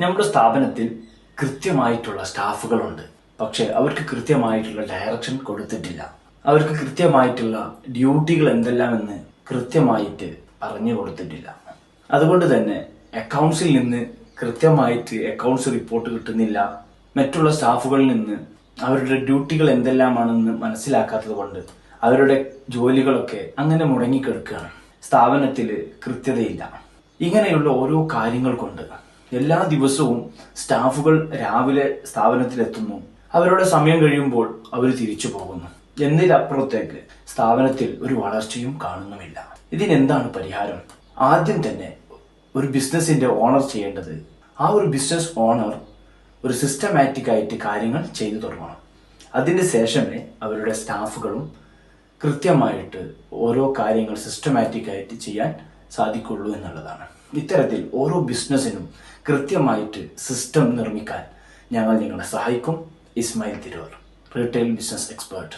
നമ്മുടെ സ്ഥാപനത്തിൽ കൃത്യമായിട്ടുള്ള സ്റ്റാഫുകളുണ്ട്. പക്ഷെ അവർക്ക് കൃത്യമായിട്ടുള്ള ഡയറക്ഷൻ കൊടുത്തിട്ടില്ല. അവർക്ക് കൃത്യമായിട്ടുള്ള ഡ്യൂട്ടികൾ എന്തെല്ലാമെന്ന് കൃത്യമായിട്ട് പറഞ്ഞു കൊടുത്തിട്ടില്ല. അതുകൊണ്ട് തന്നെ അക്കൗണ്ട്സിൽ നിന്ന് കൃത്യമായിട്ട് അക്കൗണ്ട്സ് റിപ്പോർട്ട് കിട്ടുന്നില്ല. മറ്റുള്ള സ്റ്റാഫുകളിൽ നിന്ന് അവരുടെ ഡ്യൂട്ടികൾ എന്തെല്ലാമാണെന്ന് മനസ്സിലാക്കാത്തത് കൊണ്ട് അവരുടെ ജോലികളൊക്കെ അങ്ങനെ മുടങ്ങിക്കിടക്കുകയാണ്. സ്ഥാപനത്തിൽ കൃത്യതയില്ല. ഇങ്ങനെയുള്ള ഓരോ കാര്യങ്ങൾ കൊണ്ട് എല്ലാ ദിവസവും സ്റ്റാഫുകൾ രാവിലെ സ്ഥാപനത്തിലെത്തുന്നു. അവരുടെ സമയം കഴിയുമ്പോൾ അവർ തിരിച്ചു പോകുന്നു. എന്നതിലപ്പുറത്തേക്ക് സ്ഥാപനത്തിൽ ഒരു വളർച്ചയും കാണുന്നുമില്ല. ഇതിനെന്താണ് പരിഹാരം? ആദ്യം തന്നെ ഒരു ബിസിനസിന്റെ ഓണർ ചെയ്യേണ്ടത് ആ ഒരു ബിസിനസ് ഓണർ ഒരു സിസ്റ്റമാറ്റിക് ആയിട്ട് കാര്യങ്ങൾ ചെയ്തു തുടങ്ങണം. അതിന് ശേഷമേ അവരുടെ സ്റ്റാഫുകളും കൃത്യമായിട്ട് ഓരോ കാര്യങ്ങൾ സിസ്റ്റമാറ്റിക് ആയിട്ട് ചെയ്യാൻ സാധിക്കുള്ളൂ എന്നുള്ളതാണ്. ഇത്തരത്തിൽ ഓരോ ബിസിനസ്സിനും കൃത്യമായിട്ട് സിസ്റ്റം നിർമ്മിക്കാൻ ഞങ്ങൾ നിങ്ങളെ സഹായിക്കും. Ismail Tirur retail business expert